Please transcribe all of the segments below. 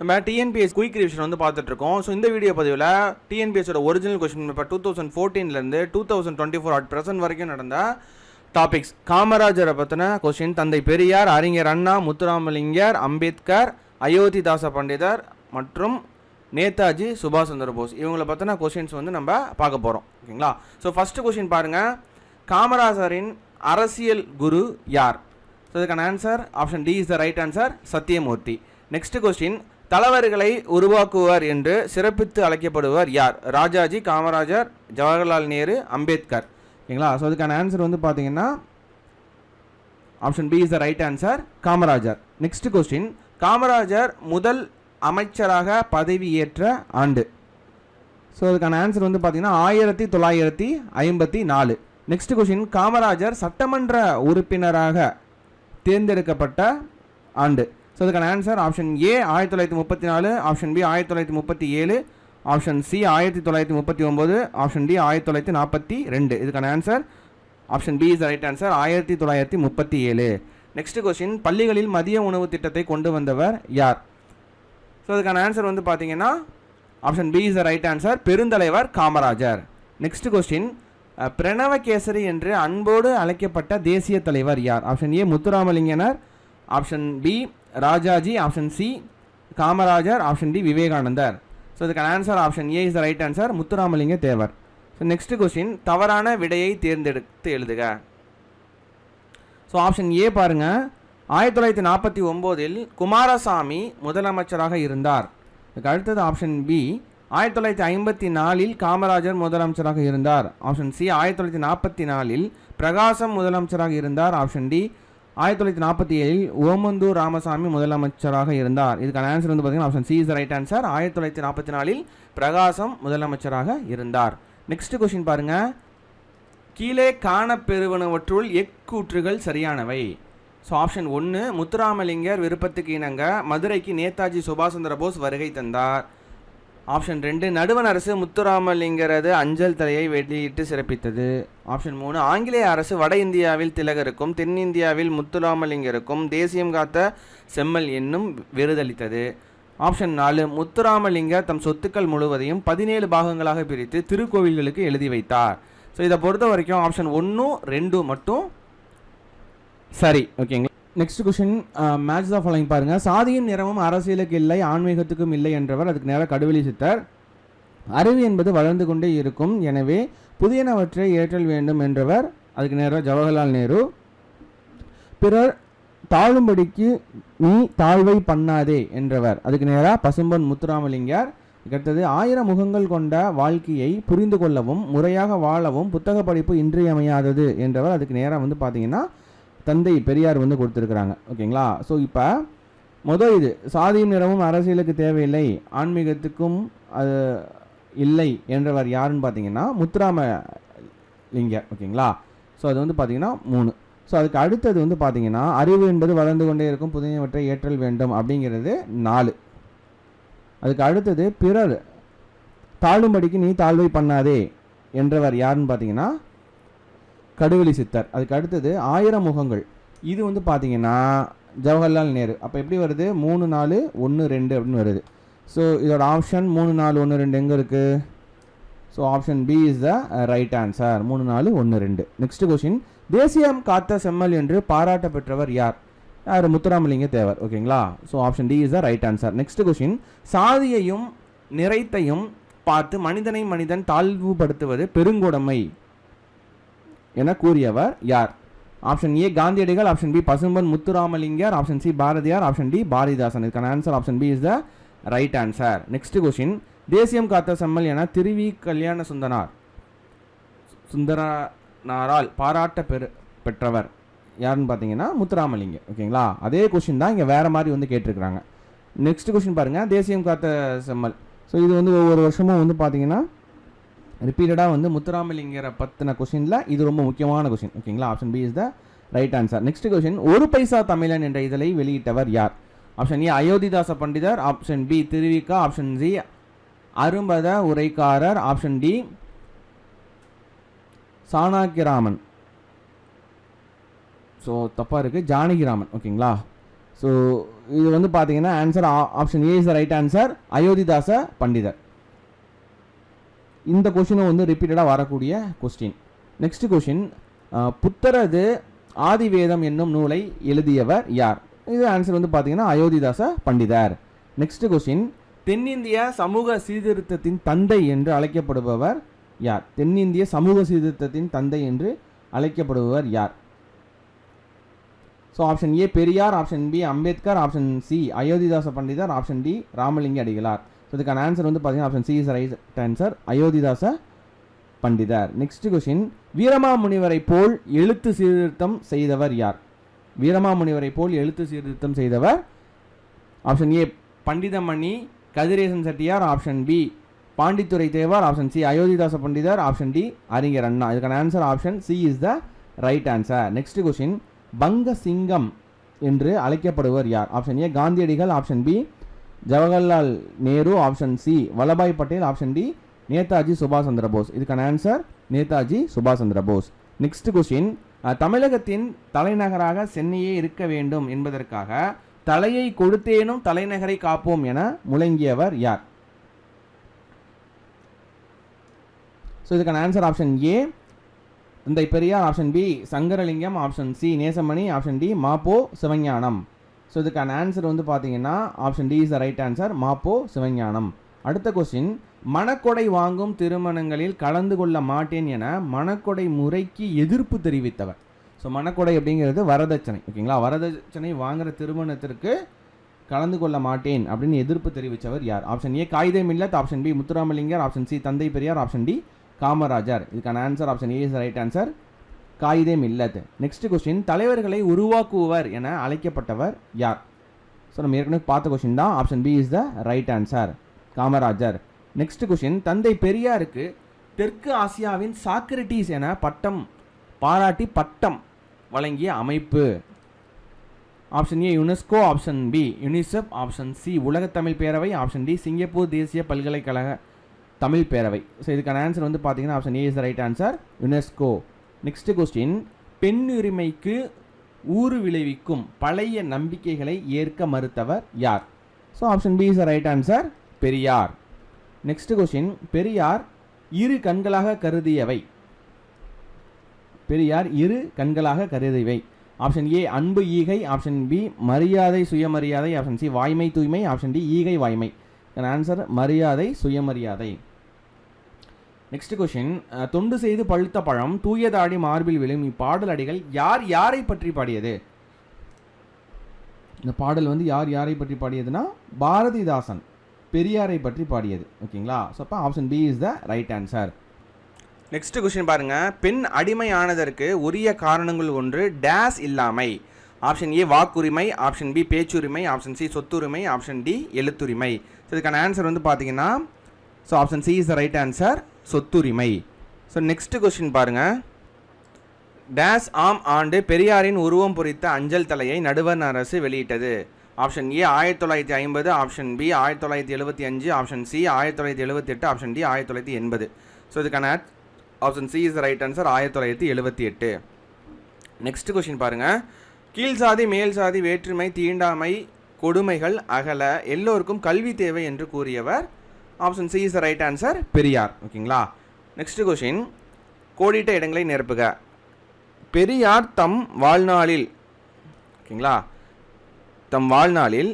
நம்ம TNPS quick revision வந்து பார்த்துட்டு இருக்கோம் ஸோ இந்த வீடியோ பதிவில் டிஎன்பிஎஸோட original question paper two thousand ஃபோர்டீன்லேருந்து two thousand twenty four at present வரைக்கும் நடந்த டாபிக்ஸ் காமராஜரை பற்றின கொஸ்டின் தந்தை பெரியார் அறிஞர் அண்ணா முத்துராமலிங்கர் அம்பேத்கர் அயோத்திதாச பண்டிதர் மற்றும் நேதாஜி சுபாஷ் சந்திர போஸ். பற்றின கொஷின்ஸ் வந்து நம்ம பார்க்க போகிறோம் ஓகேங்களா? ஸோ ஃபஸ்ட்டு கொஷின் பாருங்கள் காமராஜரின் அரசியல் குரு யார்? ஸோ இதுக்கான answer option D is the right answer Sathyamurthy. Next question தலைவர்களை உருவாக்குவார் என்று சிறப்பித்து அழைக்கப்படுவர் யார்? ராஜாஜி காமராஜர் ஜவஹர்லால் நேரு அம்பேத்கர். ஓகேங்களா? ஸோ அதுக்கான ஆன்சர் வந்து பார்த்தீங்கன்னா option B is the right answer Kamarajar. Next question Kamarajar முதல் அமைச்சராக பதவியேற்ற ஆண்டு. ஸோ அதுக்கான ஆன்சர் வந்து பார்த்தீங்கன்னா ஆயிரத்தி தொள்ளாயிரத்தி ஐம்பத்தி நாலு. நெக்ஸ்ட் கொஸ்டின் காமராஜர் சட்டமன்ற உறுப்பினராக தேர்ந்தெடுக்கப்பட்ட ஆண்டு. ஸோ அதுக்கான ஆன்சர் ஆப்ஷன் ஏ ஆயிரத்தி தொள்ளாயிரத்தி முப்பத்தி நாலு ஆப்ஷன் பி ஆயிரத்தி தொள்ளாயிரத்தி முப்பத்தி ஏழு ஆப்ஷன் சி ஆயிரத்தி தொள்ளாயிரத்தி முப்பத்தி ஒம்பது ஆப்ஷன் டி ஆயிரத்தி தொள்ளாயிரத்தி நாற்பத்தி ரெண்டு. இதுக்கான answer option B is right answer ஆயிரத்தி தொள்ளாயிரத்தி முப்பத்தி ஏழு. நெக்ஸ்ட் கொஸ்டின் பள்ளிகளில் மதிய உணவு திட்டத்தை கொண்டு வந்தவர் யார்? ஸோ அதுக்கான ஆன்சர் வந்து பார்த்தீங்கன்னா option B is the right answer பெருந்தலைவர் காமராஜர். நெக்ஸ்ட் கொஸ்டின் பிரணவகேசரி என்று அன்போடு அழைக்கப்பட்ட தேசிய தலைவர் யார்? Option A Muthuramalinganar option B Rajaji. Option C Kamarajar. Option D Vivekanandar. So இதுக்கான answer option A is the right answer Muthuramalinga Thevar. So next question தவறான விடையை தேர்ந்தெடுத்து எழுதுக. ஸோ ஆப்ஷன் ஏ பாருங்க. ஆயிரத்தி தொள்ளாயிரத்தி நாற்பத்தி ஒம்போதில் குமாரசாமி முதலமைச்சராக இருந்தார். இதுக்கு அடுத்தது ஆப்ஷன் பி ஆயிரத்தி தொள்ளாயிரத்தி ஐம்பத்தி நாலில் காமராஜர் முதலமைச்சராக இருந்தார். ஆப்ஷன் சி ஆயிரத்தி தொள்ளாயிரத்தி நாற்பத்தி நாலில் பிரகாசம் முதலமைச்சராக இருந்தார். ஆப்ஷன் டி ஆயிரத்தி தொள்ளாயிரத்தி நாற்பத்தி ஏழில் ஓமந்தூர் ராமசாமி முதலமைச்சராக இருந்தார். இதுக்கான ஆன்சர் வந்து பார்த்தீங்கன்னா option C is right answer ஆயிரத்தி தொள்ளாயிரத்தி நாற்பத்தி நாலில் பிரகாசம் முதலமைச்சராக இருந்தார். நெக்ஸ்ட் கொஸ்டின் பாருங்க. கீழே காணப்பெறுவனவற்றுள் எக்கூற்றுகள் சரியானவை. ஸோ ஆப்ஷன் ஒன்று முத்துராமலிங்கர் விருப்பத்துக்கு இணங்க மதுரைக்கு நேதாஜி சுபாஷ் சந்திர போஸ் வருகை தந்தார். ஆப்ஷன் ரெண்டு நடுவண் அரசு முத்துராமலிங்கரது அஞ்சல் தலையை வெளியிட்டு சிறப்பித்தது. ஆப்ஷன் மூணு ஆங்கிலேய அரசு வட இந்தியாவில் திலகருக்கும் தென்னிந்தியாவில் முத்துராமலிங்கருக்கும் தேசியம் காத்த செம்மல் என்னும் விருதளித்தது. ஆப்ஷன் நாலு முத்துராமலிங்க தம் சொத்துக்கள் முழுவதையும் பதினேழு பாகங்களாக பிரித்து திருக்கோவில்களுக்கு எழுதி வைத்தார். ஸோ இதை பொறுத்த வரைக்கும் ஆப்ஷன் ஒன்றும் ரெண்டும் மட்டும் சரி ஓகேங்களா நெக்ஸ்ட் கொஸ்டின் மேட்ச் தான் ஃபாலோயிங் பாருங்க. சாதியும் நிறமும் அரசியலுக்கு இல்லை ஆன்மீகத்துக்கும் இல்லை என்றவர் அதுக்கு நேராக கடுவெளி சித்தர். அறிவு என்பது வளர்ந்து கொண்டே இருக்கும். எனவே புதியனவற்றை ஏற்றல் வேண்டும் என்றவர் அதுக்கு நேராக ஜவஹர்லால் நேரு. பிறர் தாழும்படிக்கு நீ தாழ்வை பண்ணாதே என்றவர் அதுக்கு நேராக பசும்பொன் முத்துராமலிங்கர். அடுத்தது ஆயிரம் முகங்கள் கொண்ட வாழ்க்கையை புரிந்து கொள்ளவும் முறையாக வாழவும் புத்தக படிப்பு இன்றியமையாதது என்றவர் அதுக்கு நேராக வந்து பார்த்தீங்கன்னா தந்தை பெரியார் வந்து கொடுத்துருக்குறாங்க. ஓகேங்களா? ஸோ இப்போ மொதல் இது சாதியும் நிறமும் அரசியலுக்கு தேவையில்லை ஆன்மீகத்துக்கும் அது இல்லை என்றவர் யாருன்னு பார்த்தீங்கன்னா முத்துராம லிங்கர் ஓகேங்களா? ஸோ அது வந்து பார்த்தீங்கன்னா மூணு. ஸோ அதுக்கு அடுத்தது வந்து பார்த்தீங்கன்னா அறிவு என்பது வளர்ந்து கொண்டே இருக்கும் புதியவற்றை ஏற்றல் வேண்டும் அப்படிங்கிறது நாலு. அதுக்கு அடுத்தது பிறர் தாழும்படிக்கு நீ தாழ்வை பண்ணாதே என்றவர் யாருன்னு பார்த்தீங்கன்னா கடுவெளி சித்தர். அதுக்கு அடுத்தது ஆயிரம் முகங்கள். இது வந்து பார்த்தீங்கன்னா ஜவஹர்லால் நேரு. அப்போ எப்படி வருது? மூணு நாலு ஒன்று ரெண்டு அப்படின்னு வருது. ஸோ இதோட ஆப்ஷன் மூணு நாலு ஒன்று ரெண்டு எங்கே இருக்குது so option B is the right answer மூணு நாலு ஒன்று ரெண்டு. நெக்ஸ்ட் கொஷின் தேசியம் காத்த செம்மல் என்று பாராட்ட பெற்றவர் யார்? யார்? முத்துராமலிங்க தேவர். ஓகேங்களா? So option D is the right answer next question சாதியையும் நிறைத்தையும் பார்த்து மனிதனை மனிதன் தாழ்வுபடுத்துவது பெருங்கொடமை. என கூறியவர் யார்? Option A Gandhiyadigal. Option B Pasumpon Muthuramalingar. Option C Bharathiyar. Option D Bharathidasan. இதுக்கான answer option B is the right answer next question தேசியம் காத்த செம்மல் என திருவி கல்யாண சுந்தனார். சுந்தரனாரால் பாராட்ட பெரு பெற்றவர் யாருன்னு பார்த்தீங்கன்னா முத்துராமலிங்க. ஓகேங்களா அதே கொஸ்டின் தான் இங்கே வேறு மாதிரி வந்து கேட்டிருக்கிறாங்க. நெக்ஸ்ட் கொஸ்டின் பாருங்கள் தேசியம் காத்த செம்மல். ஸோ இது வந்து ஒவ்வொரு வருஷமும் வந்து பார்த்தீங்கன்னா ரிப்பீட்டடாக வந்து முத்துராமலிங்கரை பற்றின கொஷினில் இது ரொம்ப முக்கியமான கொஷின் ஓகேங்களா option B is the right answer next question Oru Paisa Tamilan என்ற இதழை வெளியிட்டவர் யார்? Option A Ayothidasa Pandithar. Option B Thiruvika. Option C அரும்பத உரைக்காரர். ஆப்ஷன் டி சாணாக்கிராமன் ஸோ தப்பாக இருக்குது ஜானகிராமன். ஓகேங்களா ஸோ இது வந்து பார்த்தீங்கன்னா answer option A is the right answer Ayothidasa Pandithar. இந்த கொஷினும் வந்து ரிப்பீட்டடாக வரக்கூடிய கொஸ்டின் நெக்ஸ்ட் கொஷின் புத்தரது ஆதிவேதம் என்னும் நூலை எழுதியவர் யார்? இது ஆன்சர் வந்து பார்த்தீங்கன்னா அயோத்திதாச பண்டிதர். நெக்ஸ்ட் கொஸ்டின் தென்னிந்திய சமூக சீர்திருத்தத்தின் தந்தை என்று அழைக்கப்படுபவர் யார்? தென்னிந்திய சமூக சீர்திருத்தத்தின் தந்தை என்று அழைக்கப்படுபவர் யார்? So option A Periyar option B Ambedkar option C Ayothidasa Pandithar option D Ramalinga Adigalar. So இதுக்கான ஆன்சர் வந்து பார்த்தீங்கன்னா option C is right answer Ayothidasa Pandithar. Next question வீரமாமுனிவரை போல் எழுத்து சீர்திருத்தம் செய்தவர் யார்? வீரமாமுனிவரை போல் எழுத்து சீர்திருத்தம் செய்தவர் option A Panditamani Kathiresan Chettiar option B Pandithurai Thevar option C Ayothidasa Pandithar option D அறிஞர் அண்ணா. இதுக்கான answer option C is the right answer next question பங்க சிங்கம் என்று அழைக்கப்படுவர் யார்? Option A Gandhiyadigal option B Jawaharlal Nehru option C Vallabhbhai Patel option D Netaji சுபாஷ் சந்திர போஸ் இதுக்கான answer Netaji சுபாஷ் சந்திர போஸ் நெக்ஸ்ட் கொஸ்டின் தமிழகத்தின் தலைநகராக சென்னையே இருக்க வேண்டும் என்பதற்காக தலையை கொடுத்தேனும் தலைநகரை காப்போம் என முழங்கியவர் யார்? ஸோ இதுக்கான ஆன்சர் ஆப்ஷன் ஏ இந்த Periyar option B Sankaralingam option C Nesamani option D Ma Po Sivagnanam. So இதுக்கான ஆன்சர் வந்து பார்த்தீங்கன்னா option D is the right answer Ma Po Sivagnanam. அடுத்த கொஸ்டின் மணக்கொடை வாங்கும் திருமணங்களில் கலந்து கொள்ள மாட்டேன் என மணக்கொடை முறைக்கு எதிர்ப்பு தெரிவித்தவர். ஸோ மணக்கொடை அப்படிங்கிறது வரதட்சணை ஓகேங்களா? வரதட்சணை வாங்குற திருமணத்திற்கு கலந்து கொள்ள மாட்டேன் அப்படின்னு எதிர்ப்பு தெரிவித்தவர் யார்? ஆப்ஷன் ஏ காகிதம் Millat. Option B Muthuramalingar. Option C தந்தை பெரியார். Option D Kamarajar. இதுக்கான answer option A is right answer Quaide Millat next question தலைவர்களை உருவாக்குவர் என அழைக்கப்பட்டவர் யார்? ஸோ நம்ம ஏற்கனவே பார்த்த கொஸ்டின் தான். Option B is the right answer Kamarajar. Next question தந்தை பெரியாருக்கு தெற்கு ஆசியாவின் சாக்ரட்டிஸ் என பட்டம் பாராட்டி பட்டம் வழங்கிய அமைப்பு. Option A UNESCO option B UNICEF option C உலகத்தமிழ் பேரவை. ஆப்ஷன் டி சிங்கப்பூர் தேசிய பல்கலைக்கழக தமிழ் பேரவை. ஸோ இதுக்கான ஆன்சர் வந்து பார்த்தீங்கன்னா option A is right answer UNESCO next question பெண்ணுரிமைக்கு ஊறு விளைவிக்கும் பழைய நம்பிக்கைகளை ஏற்க மறுத்தவர் யார்? So option B is right answer Periyar. Next question Periyar இரு கண்களாக கருதியவை. பெரியார் இரு கண்களாக கருதியவை. ஆப்ஷன் ஏ அன்பு ஈகை. ஆப்ஷன் பி மரியாதை சுயமரியாதை. ஆப்ஷன் சி வாய்மை தூய்மை. ஆப்ஷன் டி ஈகை வாய்மை. ஆன்சர் மரியாதை சுயமரியாதை. நெக்ஸ்ட் கொஷின் தொண்டு செய்து பழுத்த பழம் தூயதாடி மார்பில் விழும் இப்பாடல் அடிகள் யார் யாரை பற்றி பாடியது? இந்த பாடல் வந்து யார் யாரை பற்றி பாடியதுன்னா பாரதிதாசன் பெரியாரை பற்றி பாடியது. ஓகேங்களா? ஸோ அப்போ option B is the right answer next question பாருங்க. பெண் அடிமையானதற்கு உரிய காரணங்கள் ஒன்று டேஸ் இல்லாமை. ஆப்ஷன் ஏ வாக்குரிமை. ஆப்ஷன் பி பேச்சுரிமை. ஆப்ஷன் சி சொத்துரிமை. ஆப்ஷன் டி எழுத்துரிமை. ஸோ இதுக்கான ஆன்சர் வந்து பார்த்தீங்கன்னா so option C is the right answer சொத்துரிமை. ஸோ நெக்ஸ்ட் கொஸ்டின் பாருங்க. டேஸ் ஆம் ஆண்டு பெரியாரின் உருவம் பொறித்த அஞ்சல் தலையை நடுவர் அரசு வெளியிட்டது. ஆப்ஷன் ஏ ஆயிரத்தி தொள்ளாயிரத்தி ஐம்பது. ஆப்ஷன் பி ஆயிரத்தி தொள்ளாயிரத்தி எழுபத்தி அஞ்சு. ஆப்ஷன் சி ஆயிரத்தி தொள்ளாயிரத்தி எழுபத்தி எட்டு. ஆப்ஷன் டி ஆயிரத்தி தொள்ளாயிரத்தி எண்பது. ஸோ இதுக்கான option C is right answer ஆயிரத்தி தொள்ளாயிரத்தி எழுபத்தி எட்டு. நெக்ஸ்ட் கொஷின் பாருங்கள் கீழ் சாதி மேல் சாதி வேற்றுமை தீண்டாமை கொடுமைகள் அகல எல்லோருக்கும் கல்வி தேவை என்று கூறியவர் option C is the right answer Periyar. ஓகேங்களா? நெக்ஸ்ட் கொஷின் கோடிட்ட இடங்களை நிரப்புக. பெரியார் தம் வாழ்நாளில் ஓகேங்களா? தம் வாழ்நாளில்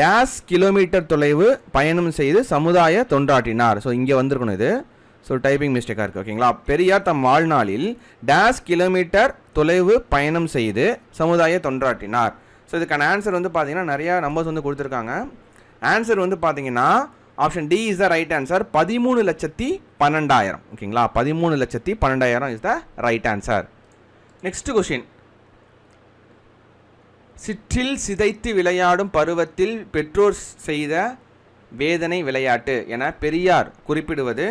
டேஸ் கிலோமீட்டர் தொலைவு பயணம் செய்து சமுதாய தொண்டாற்றினார். ஸோ இங்கே வந்திருக்கணும் இது. ஸோ டைப்பிங் மிஸ்டேக்காக இருக்குது ஓகேங்களா? பெரியார் தம் வாழ்நாளில் டேஸ் கிலோமீட்டர் தொலைவு பயணம் செய்து சமுதாய தொண்டாற்றினார். ஸோ இதுக்கான ஆன்சர் வந்து பார்த்தீங்கன்னா நிறையா நம்பர்ஸ் வந்து கொடுத்துருக்காங்க. ஆன்சர் வந்து பார்த்தீங்கன்னா option D is the right answer பதிமூணு லட்சத்தி பன்னெண்டாயிரம். ஓகேங்களா? பதிமூணு லட்சத்தி பன்னெண்டாயிரம் is the right answer next question சிற்றில் சிதைத்து விளையாடும் பருவத்தில் பெற்றோர் செய்த வேதனை விளையாட்டு என பெரியார் குறிப்பிடுவது.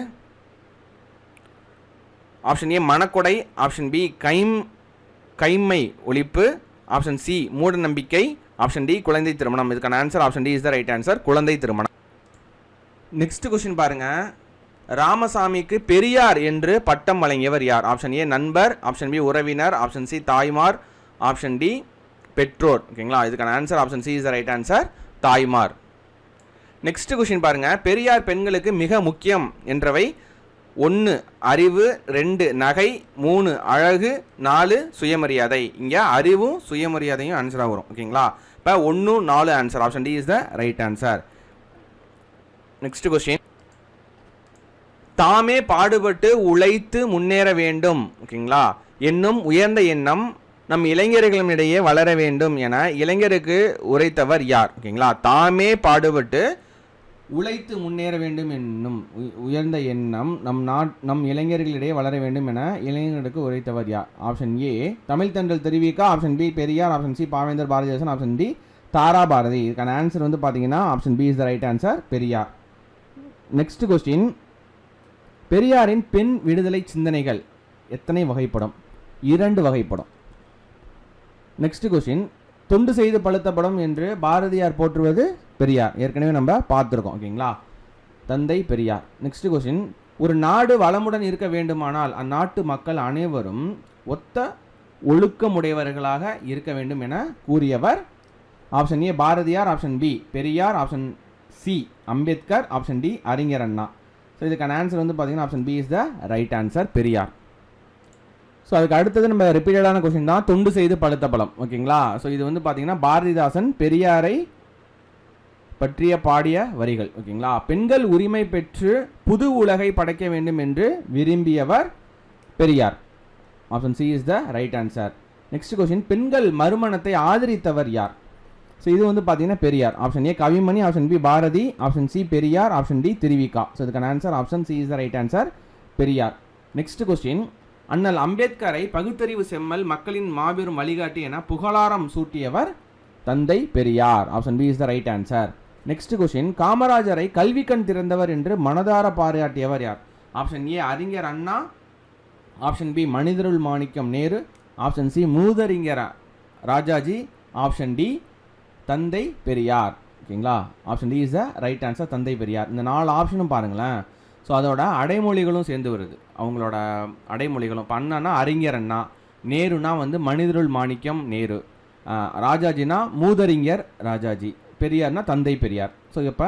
ஆப்ஷன் ஏ மணக்கொடை ஆப்ஷன் பி கைம் கைம்மை ஒழிப்பு. ஆப்ஷன் சி மூட நம்பிக்கை. ஆப்ஷன் டி குழந்தை திருமணம். இதுக்கான answer option D is the right answer குழந்தை திருமணம். நெக்ஸ்ட் கொஸ்டின் பாருங்க. ராமசாமிக்கு பெரியார் என்று பட்டம் வழங்கியவர் யார்? ஆப்ஷன் ஏ நண்பர். ஆப்ஷன் பி உறவினர். ஆப்ஷன் சி தாய்மார். ஆப்ஷன் டி பெற்றோர். ஓகேங்களா இதுக்கான answer option C is the right answer தாய்மார். நெக்ஸ்ட் கொஷின் பாருங்க. பெரியார் பெண்களுக்கு மிக முக்கியம் என்றவை ஒன்று அறிவு ரெண்டு நகை மூணு அழகு நாலு சுயமரியாதை. இங்கே அறிவும் சுயமரியாதையும் ஆன்சராக வரும். ஓகேங்களா இப்போ ஒன்று நாலு answer option D is the right answer next question தாமே பாடுபட்டு உழைத்து முன்னேற வேண்டும். ஓகேங்களா? என்னும் உயர்ந்த எண்ணம் நம் இளைஞர்களிடையே வளர வேண்டும் என இளைஞருக்கு உரைத்தவர் யார்? ஓகேங்களா? தாமே பாடுபட்டு உழைத்து முன்னேற வேண்டும் என்னும் உயர்ந்த எண்ணம் நம் நாட் நம் இளைஞர்களிடையே வளர வேண்டும் என இளைஞர்களுக்கு உரைத்தவர் யார்? Option A Tamil Thendral தெரிவிக்கா. Option B Periyar. Option C Pavendhar Bharathidasan. Option D Thara Bharathi. இதுக்கான ஆன்சர் வந்து பார்த்தீங்கன்னா option B is the right answer Periyar. Next question பெரியாரின் பெண் விடுதலை சிந்தனைகள் எத்தனை வகைப்படும்? இரண்டு வகைப்படும். நெக்ஸ்ட் கொஸ்டின் தொண்டு செய்து பழுத்தப்படும் என்று பாரதியார் போற்றுவது பெரியார். ஏற்கனவே நம்ம பார்த்துருக்கோம் ஓகேங்களா? தந்தை பெரியார். நெக்ஸ்ட் கொஸ்டின் ஒரு நாடு வளமுடன் இருக்க வேண்டுமானால் அந்நாட்டு மக்கள் அனைவரும் ஒத்த ஒழுக்கமுடையவர்களாக இருக்க வேண்டும் என கூறியவர். Option A Bharathiyar. Option B Periyar. Option C Ambedkar option D Arignar Anna. So இதுக்கான ஆன்சர் வந்து பார்த்தீங்கன்னா option B is the right answer Periyar. So அதுக்கு அடுத்தது நம்ம ரிப்பீட்டடான கொஸ்டின் தான் தொண்டு செய்து பழுத்த பழம். ஓகேங்களா ஸோ இது வந்து பார்த்தீங்கன்னா பாரதிதாசன் பெரியாரை பற்றிய பாடிய வரிகள். ஓகேங்களா பெண்கள் உரிமை பெற்று புது உலகை படைக்க வேண்டும் என்று விரும்பியவர் Periyar. Option C is the right answer next question பெண்கள் மறுமணத்தை ஆதரித்தவர் யார்? ஸோ இது வந்து பார்த்தீங்கன்னா Periyar. Option A Kavimani option B Bharathi option C Periyar option D Thiruvika so இதுக்கான answer option C is the right answer Periyar next question அண்ணல் அம்பேத்கரை பகுத்தறிவு செம்மல் மக்களின் மாபெரும் வழிகாட்டி என புகழாரம் சூட்டியவர் Thanthai Periyar. Option B is the right answer next question காமராஜரை கல்வி கண் திறந்தவர் என்று மனதார பாராட்டியவர் யார்? ஆப்ஷன் ஏ அறிஞர் அண்ணா. ஆப்ஷன் பி மனிதருள் மாணிக்கம் நேரு. ஆப்ஷன் சி மூதறிஞர் Rajaji. Option D Thanthai Periyar. ஓகேங்களா? Option D is the right answer Thanthai Periyar. இந்த நாலு ஆப்ஷனும் பாருங்களேன். ஸோ அதோட அடைமொழிகளும் சேர்ந்து வருது. அவங்களோட அடைமொழிகளும். இப்போ அண்ணானா அறிஞர் அண்ணா. நேருனா வந்து மனிதருள் மாணிக்கம் நேரு. ராஜாஜினா மூதறிஞர் ராஜாஜி. பெரியார்னா தந்தை பெரியார். ஸோ இப்போ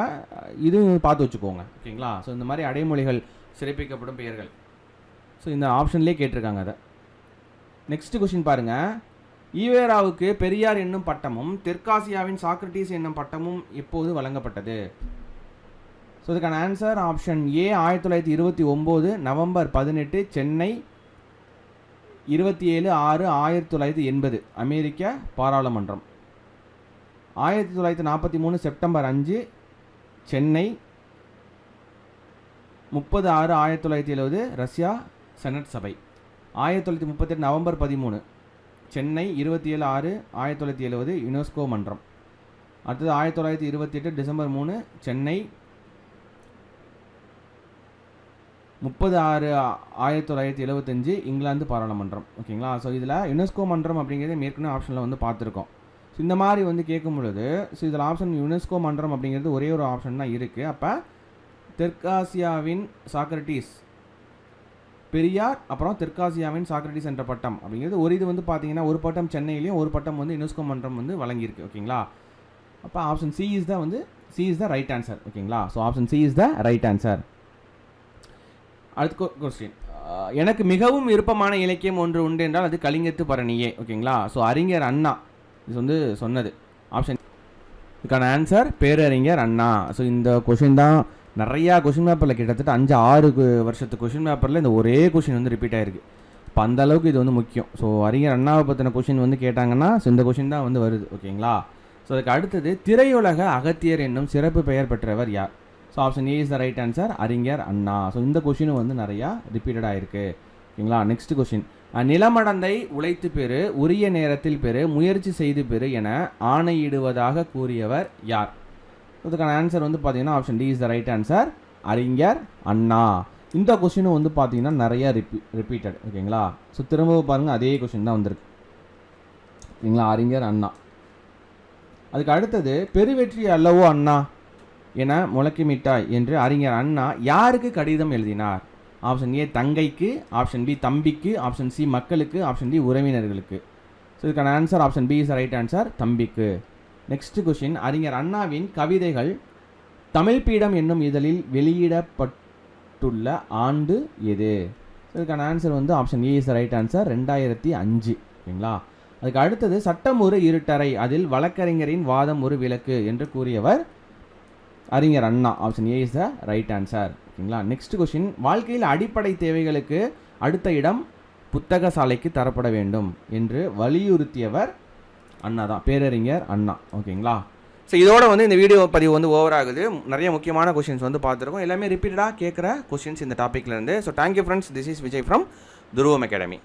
இது பார்த்து வச்சுக்கோங்க. ஓகேங்களா? ஸோ இந்த மாதிரி அடைமொழிகள் சிறப்பிக்கப்படும் பெயர்கள். ஸோ இந்த ஆப்ஷன்லேயே கேட்டிருக்காங்க அதை. நெக்ஸ்ட் கொஷின் பாருங்கள் ஈவேராவுக்கு பெரியார் என்னும் பட்டமும் தெற்காசியாவின் சாக்ரட்டிஸ் என்னும் பட்டமும் எப்போது வழங்கப்பட்டது. ஸோ இதுக்கான ஆன்சர் ஆப்ஷன் ஏ ஆயிரத்தி தொள்ளாயிரத்தி இருபத்தி ஒம்பது நவம்பர் பதினெட்டு சென்னை இருபத்தி ஏழு ஆறு ஆயிரத்தி தொள்ளாயிரத்தி எண்பது அமெரிக்க பாராளுமன்றம். ஆயிரத்தி தொள்ளாயிரத்தி நாற்பத்தி மூணு செப்டம்பர் அஞ்சு சென்னை முப்பது ஆறு ஆயிரத்தி தொள்ளாயிரத்தி எழுபது ரஷ்யா செனட் சபை. ஆயிரத்தி தொள்ளாயிரத்தி முப்பத்தெட்டு நவம்பர் பதிமூணு சென்னை இருபத்தி ஏழு ஆறு ஆயிரத்தி தொள்ளாயிரத்தி எழுபது யுனெஸ்கோ மன்றம். அடுத்தது ஆயிரத்தி தொள்ளாயிரத்தி இருபத்தி எட்டு டிசம்பர் மூணு சென்னை முப்பது ஆறு ஆயிரத்தி தொள்ளாயிரத்தி எழுபத்தஞ்சு இங்கிலாந்து பாராளுமன்றம். ஓகேங்களா? ஸோ இதில் யுனெஸ்கோ மன்றம் அப்படிங்கிறது ஏற்கனவே ஆப்ஷனில் வந்து பார்த்துருக்கோம். ஸோ இந்த மாதிரி வந்து கேட்கும் பொழுது ஸோ இதில் ஆப்ஷன் யுனெஸ்கோ மன்றம் அப்படிங்கிறது ஒரே ஒரு ஆப்ஷன் தான் இருக்குது அப்போ தெற்காசியாவின் சாக்ரட்டிஸ் பெரியார் அப்புறம் தெற்காசியாவின் சாக்ரட்டிஸ் என்ற பட்டம். அப்படிங்கிறது ஒரு இது வந்து பார்த்தீங்கன்னா ஒரு பட்டம் சென்னையிலையும் ஒரு பட்டம் வந்து யுனெஸ்கோ மன்றம் வந்து வழங்கியிருக்கு ஓகேங்களா? அப்போ ஆப்ஷன் சி இஸ் தான் வந்து C is the right answer ஓகேங்களா? So option C is the right answer அடுத்த கொஸ்டின் எனக்கு மிகவும் விருப்பமான இலக்கியம் ஒன்று உண்டு என்றால் அது கலிங்கத்து பரணியே ஓகேங்களா? ஸோ அறிஞர் அண்ணா இது வந்து சொன்னது. ஆப்ஷன் இதுக்கான ஆன்சர் பேரறிஞர் அண்ணா. ஸோ இந்த கொஷின் தான் நிறையா கொஷின் பேப்பரில் கிட்டத்தட்ட அஞ்சு ஆறு வருஷத்து கொஷின் பேப்பரில் இந்த ஒரே கொஷின் வந்து ரிப்பீட் ஆயிருக்கு. இப்போ அந்த அளவுக்கு இது வந்து முக்கியம். ஸோ அறிஞர் அண்ணாவை பற்றின கொஷின் வந்து கேட்டாங்கன்னா ஸோ இந்த கொஷின் தான் வந்து வருது ஓகேங்களா ஸோ அதுக்கு அடுத்தது திரையுலக அகத்தியர் என்னும் சிறப்பு பெயர் பெற்றவர் யார்? So option A is the right answer Arignar Anna. So இந்த கொஷினும் வந்து நிறையா ரிப்பீட்டடாக இருக்குது ஓகேங்களா நெக்ஸ்ட் கொஷின் நிலமடந்தை உழைத்து பெறு உரிய நேரத்தில் பெறு முயற்சி செய்து பெறு என ஆணையிடுவதாக கூறியவர் யார்? இதுக்கான ஆன்சர் வந்து பார்த்தீங்கன்னா option D is the right answer Arignar Anna. இந்த கொஷினும் வந்து பார்த்தீங்கன்னா நிறைய ரிப்பீ ரிப்பீட்டட் ஓகேங்களா? ஸோ திரும்பவும் பாருங்கள் அதே கொஷின் தான் வந்திருக்கு. ஓகேங்களா? அறிஞர் அண்ணா. அதுக்கு அடுத்தது பெருவெற்றி அல்லவோ அண்ணா? என முழக்கமிட்டாய் என்று அறிஞர் அண்ணா யாருக்கு கடிதம் எழுதினார்? ஆப்ஷன் ஏ தங்கைக்கு. ஆப்ஷன் பி தம்பிக்கு. ஆப்ஷன் சி மக்களுக்கு. ஆப்ஷன் டி உறவினர்களுக்கு. ஸோ இதுக்கான answer option B is right answer தம்பிக்கு. நெக்ஸ்ட் கொஷின் அறிஞர் அண்ணாவின் கவிதைகள் தமிழ் பீடம் என்னும் இதழில் வெளியிடப்பட்டுள்ள ஆண்டு எது? இதுக்கான ஆன்சர் வந்து option A is right answer ரெண்டாயிரத்தி அஞ்சு. ஓகேங்களா? அதுக்கு அடுத்தது சட்டம் ஒரு இருட்டறை அதில் வழக்கறிஞரின் வாதம் ஒரு விளக்கு என்று கூறியவர் Arignar Anna. Option A is the right answer ஓகேங்களா? நெக்ஸ்ட் கொஷின் வாழ்க்கையில் அடிப்படை தேவைகளுக்கு அடுத்த இடம் புத்தக சாலைக்கு தரப்பட வேண்டும் என்று வலியுறுத்தியவர் அண்ணா தான். பேரறிஞர் அண்ணா. ஓகேங்களா? ஸோ இதோட வந்து இந்த வீடியோ பதிவு வந்து ஓவர் ஆகுது. நிறைய முக்கியமான கொஷின்ஸ் வந்து பார்த்துருக்கோம். எல்லாமே ரிப்பீட்டடாக கேட்குற கொஷின்ஸ் இந்த டாப்பிக்லேருந்து so thank you friends this is Vijay from Dhruvam academy